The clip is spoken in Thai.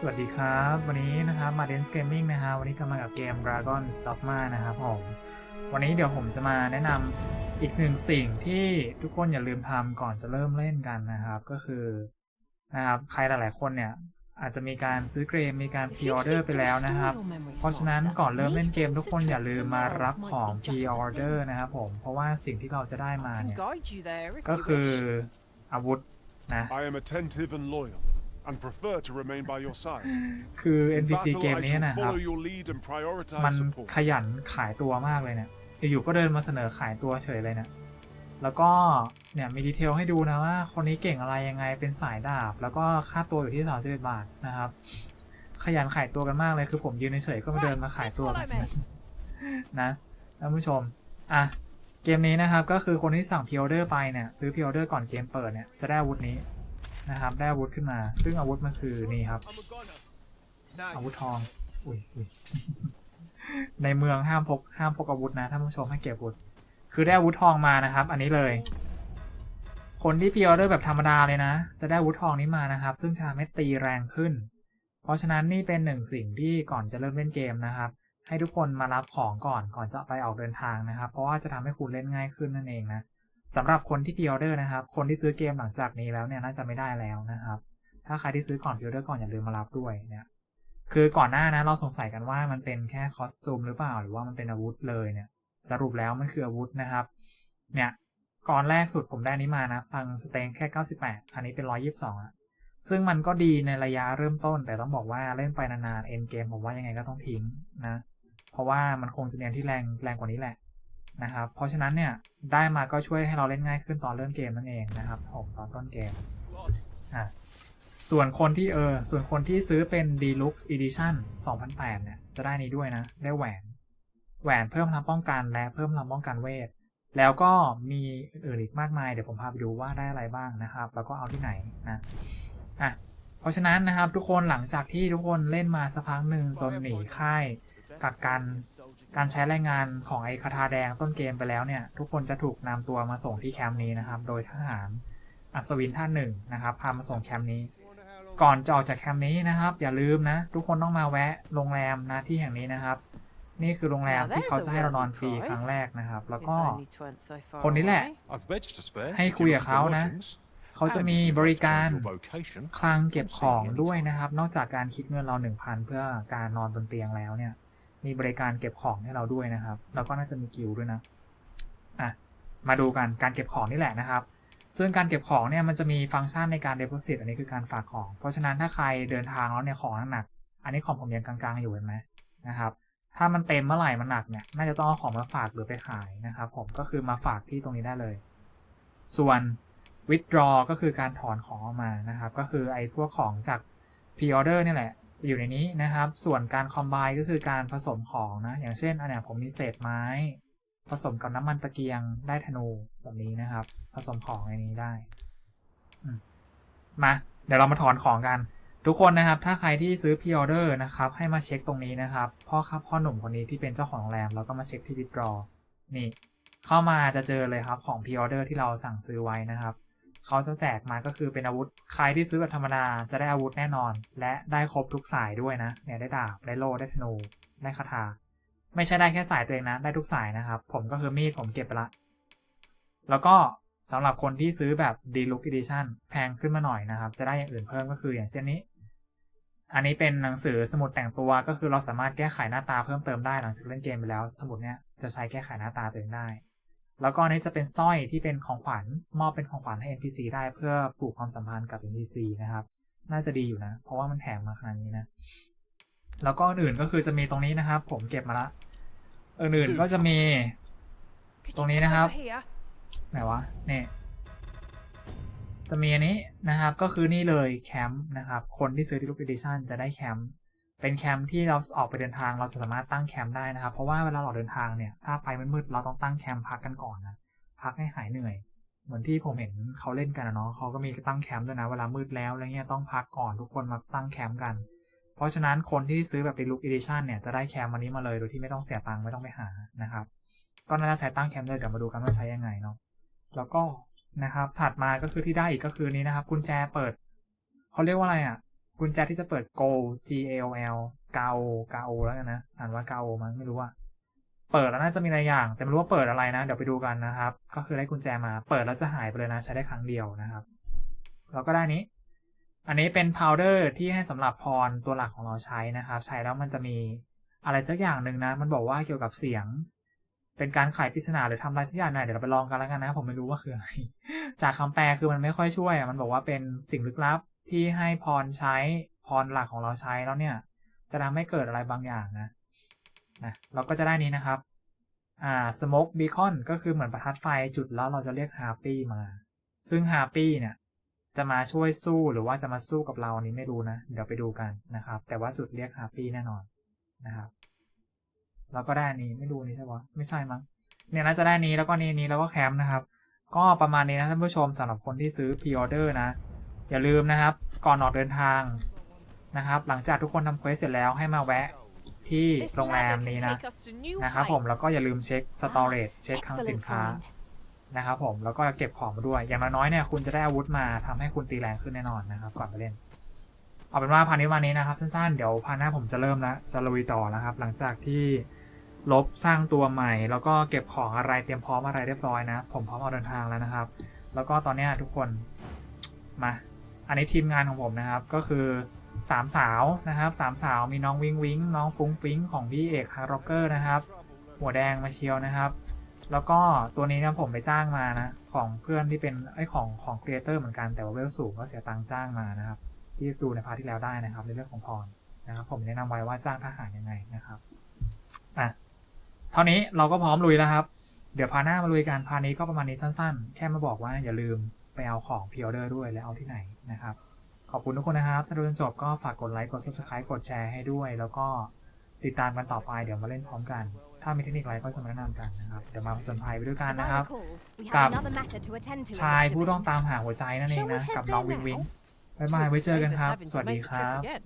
สวัสดีครับ วันนี้นะครับมา Dance Gaming นะฮะวันนี้กำลังกับเกม Dragon Dogma นะครับผม วันนี้เดี๋ยวผมจะมาแนะนำอีกหนึ่งสิ่งที่ทุกคนอย่าลืมทำก่อนจะเริ่มเล่นกันนะครับ ก็คือนะครับใครหลายๆคนเนี่ยอาจจะมีการซื้อเกมมีการพ r ีออเดอร์ไปแล้วนะครับ เพราะฉะนั้นก่อนเริ่มเล่นเกมทุกคนอย่าลืมมารับของพ r ีออเดอร์นะครับผม เพราะว่าสิ่งที่เราจะได้มาเนี่ยก็คืออาวุธนะ I am attentive and loyal, and prefer to remain by your side. คือ In NPC battle, เกม I นี้ shall นะครับ follow your lead and มัน prioritize support. ขยันขายตัวมากเลยเนี่ยอยู่ๆก็เดินมาเสนอขายตัวเฉยเลยเนี่ยแล้วก็เนี่ยมีดีเทลให้ดูนะว่าคนนี้เก่งอะไรยังไงเป็นสายดาบ แล้วก็ค่าตัวอยู่ที่สามสิบบาทนะครับ ขยันขายตัวกันมากเลยคือผมยืนเฉยๆก็มาเดินมาขายตัวกันนะท่านผู้ชม อะ เกมนี้นะครับก็คือคนที่สั่งพิออเดอร์ไปเนี่ย ซื้อพิออเดอร์ก่อนเกมเปิดเนี่ย จะได้อาวุธนี้ นะครับ ได้อาวุธขึ้นมา ซึ่งอาวุธมันคือนี่ครับ อาวุธทอง อุ้ยอุ้ยในเมืองห้ามพกห้ามพกอาวุธนะท่านผู้ชมให้เก็บอาวุธ คือได้อาวุธทองมานะครับ อันนี้เลย คนที่พิออเดอร์แบบธรรมดาเลยนะ จะได้อาวุธทองนี้มานะครับ ซึ่งจะทำให้ตีแรงขึ้น เพราะฉะนั้นนี่เป็นหนึ่งสิ่งที่ก่อนจะเริ่มเล่นเกมนะครับ ให้ทุกคนมารับของก่อนก่อนจะไปออกเดินทางนะครับ เพราะว่าจะทำให้คุณเล่นง่ายขึ้นนั่นเองนะ สำหรับคนที่พิออเดอร์นะครับ คนที่ซื้อเกมหลังจากนี้แล้วเนี่ยน่าจะไม่ได้แล้วนะครับ ถ้าใครที่ซื้อก่อนพิออเดอร์ก่อนอย่าลืมมารับด้วยเนี่ยคือก่อนหน้านะเราสงสัยกันว่ามันเป็นแค่คอสตูมหรือเปล่าหรือว่ามันเป็นอาวุธเลยเนี่ย สรุปแล้วมันคืออาวุธนะครับ เนี่ยก่อนแรกสุดผมได้นี้มานะฟังสเตงแค่ 98 อันนี้เป็น 122อะซึ่งมันก็ดีในระยะเริ่มต้น แต่ต้องบอกว่าเล่นไปนานๆเอ็นเกมผมว่ายังไงก็ต้องทิ้งนะ เพราะว่ามันคงจะมีอันที่แรงแรงกว่านี้แหละ นะครับ เพราะฉะนั้นเนี่ยได้มาก็ช่วยให้เราเล่นง่ายขึ้นตอนเริ่มเกมนั่นเองนะครับผมตอนต้นเกมอะส่วนคนที่เออส่วนคนที่ซื้อเป็น Deluxe Edition 2008 เนี่ย จะได้นี้ด้วยนะ ได้แหวน แหวนเพิ่มพลังป้องกันและเพิ่มพลังป้องกันเวท แล้วก็มีอื่นอีกมากมาย เดี๋ยวผมพาไปดูว่าได้อะไรบ้างนะครับ แล้วก็เอาที่ไหนนะอะเพราะฉะนั้นนะครับทุกคนหลังจากที่ทุกคนเล่นมาสักพักหนึ่งจนหนีค่าย กักกันการใช้แรงงานของไอ้คาถาแดงต้นเกมไปแล้วเนี่ย ทุกคนจะถูกนำตัวมาส่งที่แคมป์นี้นะครับ โดยทหารอัศวินท่านหนึ่งนะครับพามาส่งแคมป์นี้ ก่อนจะออกจากแคมป์นี้นะครับ อย่าลืมนะ ทุกคนต้องมาแวะโรงแรมนะที่แห่งนี้นะครับ นี่คือโรงแรมที่เขาจะให้เรานอนฟรีครั้งแรกนะครับ แล้วก็คนนี้แหละ ให้คุยกับเขานะเขาจะมีบริการคลังเก็บของด้วยนะครับ นอกจากการคิดเงินเรา 1,000 เพื่อการนอนบนเตียงแล้วเนี่ย มีบริการเก็บของให้เราด้วยนะครับ แล้วก็น่าจะมีกิลด้วยนะอะมาดูกันการเก็บของนี่แหละนะครับ ซึ่งการเก็บของเนี่ยมันจะมีฟังก์ชันในการ deposit อันนี้คือการฝากของ เพราะฉะนั้นถ้าใครเดินทางแล้วเนี่ยของหนัก อันนี้ของผมยังกลางๆอยู่เห็นไหมนะครับ ถ้ามันเต็มเมื่อไหร่มันหนักเนี่ยน่าจะต้องเอาของมาฝากหรือไปขายนะครับผมก็คือมาฝากที่ตรงนี้ได้เลย ส่วน withdraw ก็คือการถอนของออกมานะครับ ก็คือไอ้พวกของจาก pre-order เนี่ยแหละ จะอยู่ในนี้นะครับ ส่วนการ combine ก็คือการผสมของนะ อย่างเช่น อันนี้ผมมีเศษไม้ ผสมกับน้ำมันตะเกียงได้ธนูแบบนี้นะครับ ผสมของในนี้ได้ มา เดี๋ยวเรามาถอนของกัน ทุกคนนะครับ ถ้าใครที่ซื้อ pre-order นะครับ ให้มาเช็คตรงนี้นะครับ พ่อครับพ่อหนุ่มคนนี้ที่เป็นเจ้าของโรงแรม แล้วก็มาเช็คที่ withdraw นี่ เข้ามาจะเจอเลยครับของ pre-order ที่เราสั่งซื้อไว้นะครับ เขาจะแจกมาก็คือเป็นอาวุธ ใครที่ซื้อแบบธรรมดาจะได้อาวุธแน่นอน และได้ครบทุกสายด้วยนะ เนี่ยได้ดาบ ได้โล่ได้ธนู ได้คาถา ไม่ใช่ได้แค่สายตัวเองนะ ได้ทุกสายนะครับ ผมก็คือมีดผมเก็บไปละ แล้วก็สำหรับคนที่ซื้อแบบ Deluxe Edition แพงขึ้นมาหน่อยนะครับ จะได้อย่างอื่นเพิ่มก็คืออย่างเช่นนี้ อันนี้เป็นหนังสือสมุดแต่งตัวก็คือเราสามารถแก้ไขหน้าตาเพิ่มเติมได้หลังจากเล่นเกมไปแล้ว สมุดเนี้ยจะใช้แก้ไขหน้าตาตัวเองได้ แล้วก็อันนี้จะเป็นสร้อยที่เป็นของขวัญมอบเป็นของขวัญให้ NPC ได้เพื่อผูกความสัมพันธ์กับ NPC นะครับ น่าจะดีอยู่นะ เพราะว่ามันแถมมาขนาดนี้นะ แล้วก็อื่นก็คือจะมีตรงนี้นะครับ ผมเก็บมาละอื่นๆก็จะมีตรงนี้นะครับไหนวะเนี่ยจะมีอันนี้นะครับ ก็คือนี่เลยแคมป์นะครับ คนที่ซื้อที่ลูก Edition จะได้แคมป์ เป็นแคมป์ที่เราออกไปเดินทางเราจะสามารถตั้งแคมป์ได้นะครับ เพราะว่าเวลาเราเดินทางเนี่ย ถ้าไปมืดๆเราต้องตั้งแคมป์พักกันก่อนนะพักให้หายเหนื่อย เหมือนที่ผมเห็นเขาเล่นกันนะเนาะเขาก็มีตั้งแคมป์ด้วยนะเวลามืดแล้วอะไรเงี้ยต้องพักก่อนทุกคนมาตั้งแคมป์กัน เพราะฉะนั้นคนที่ซื้อแบบเป็นลูก Edition เนี่ยจะได้แคมป์วันนี้มาเลยโดยที่ไม่ต้องเสียตังค์ไม่ต้องไปหานะครับก็น่าจะใช้ตั้งแคมป์เลยเดี๋ยวมาดูกันว่าใช้ยังไงเนาะแล้วก็นะครับถัดมาก็คือที่ได้อีกก็คือนี้นะครับกุญแจเปิดเขาเรียกว่าอะไรอะ กุญแจที่จะเปิด Go G A O L GO GO แล้วกันนะ อ่านว่า GO มั้งไม่รู้ว่า เปิดแล้วน่าจะมีอะไรอย่าง แต่ไม่รู้ว่าเปิดอะไรนะ เดี๋ยวไปดูกันนะครับ ก็คือได้กุญแจมา เปิดแล้วจะหายไปเลยนะ ใช้ได้ครั้งเดียวนะครับแล้วก็ได้นี้ อันนี้เป็น powder ที่ให้สำหรับพรตัวหลักของเราใช้นะครับ ใช้แล้วมันจะมีอะไรสักอย่างหนึ่งนะ มันบอกว่าเกี่ยวกับเสียง เป็นการไขปริศนาหรือทำอะไรสักอย่างหน่อยเดี๋ยวเราไปลองกันแล้วกันนะ ผมไม่รู้ว่าคืออะไร จากคำแปลคือมันไม่ค่อยช่วย มันบอกว่าเป็นสิ่งลึกลับ ที่ให้พรใช้พรหลักของเราใช้แล้วเนี่ย จะทำให้เกิดอะไรบางอย่างนะนะเราก็จะได้นี้นะครับอ่า smoke beacon ก็คือเหมือนประทัดไฟจุดแล้วเราจะเรียก happy มา ซึ่ง happy เนี่ยจะมาช่วยสู้หรือว่าจะมาสู้กับเราอันนี้ไม่รู้นะ เดี๋ยวไปดูกันนะครับ แต่ว่าจุดเรียก happy แน่นอนนะครับแล้วก็ได้นี้ไม่รู้นี้ใช่ปะไม่ใช่มั้งเนี่ยน่าจะได้นี้แล้วก็นี้นี้แล้วก็แคมป์นะครับ ก็ประมาณนี้นะท่านผู้ชมสำหรับคนที่ซื้อพ r ออเดอร์นะ อย่าลืมนะครับ ก่อนออกเดินทางนะครับ หลังจากทุกคนทำเควสเสร็จแล้วให้มาแวะที่โรงแรมนี้นะนะครับผมแล้วก็อย่าลืมเช็คสตอเรจเช็คคลังสินค้านะครับผมแล้วก็เก็บของมาด้วย อย่างน้อยๆเนี่ยคุณจะได้อาวุธมาทำให้คุณตีแรงขึ้นแน่นอนนะครับ ก่อนไปเล่น เอาเป็นว่าพาร์ทนี้วันนี้นะครับสั้นๆเดี๋ยวพาร์ทหน้าผมจะเริ่มแล้วจะลุยต่อแล้วครับ หลังจากที่ลบสร้างตัวใหม่ แล้วก็เก็บของอะไรเตรียมพร้อมอะไรเรียบร้อยนะ ผมพร้อมออกเดินทางแล้วนะครับ แล้วก็ตอนนี้ทุกคนมา อันนี้ทีมงานของผมนะครับก็คือสามสาวนะครับสามสาวมีน้องวิงวิงน้องฟุ้งฟิ้งของพี่เอกฮาร์ร็อกเกอร์นะครับ หัวแดงมาเชียวนะครับ แล้วก็ตัวนี้นะผมไปจ้างมานะ ของเพื่อนที่เป็นไอของของครีเอเตอร์เหมือนกันแต่ว่าเวลสูงก็เสียตังค์จ้างมานะครับ ที่ดูในพาร์ทที่แล้วได้นะครับ ในเรื่องของพรนะครับ ผมแนะนำไว้ว่าจ้างทหารยังไงนะครับอะเท่านี้เราก็พร้อมลุยแล้วครับ เดี๋ยวพาหน้ามาลุยกันพานี้ก็ประมาณนี้สั้นๆ แค่มาบอกว่าอย่าลืม ไปเอาของพิออเดอร์ด้วยและเอาที่ไหนนะครับ ขอบคุณทุกคนนะครับ ถ้าดูจนจบก็ฝากกดไลค์ กด subscribe กดแชร์ให้ด้วย แล้วก็ติดตามกันต่อไปเดี๋ยวมาเล่นพร้อมกัน ถ้ามีเทคนิคอะไรก็จะมาแนะนำกันนะครับ เดี๋ยวมาผจญภัยไปด้วยกัน As นะ I ครับ recall, we กับ have another matter to attend to. in ชาย Mr. ผู้ Bin. ต้องตามหาหัวใจนั่นเองนะ Shall we head กับน้อง there วิงวิง now? บ๊ายบายไว้เจอกันครับ Save us สวัส having ดี to ค make the รั trip บ again.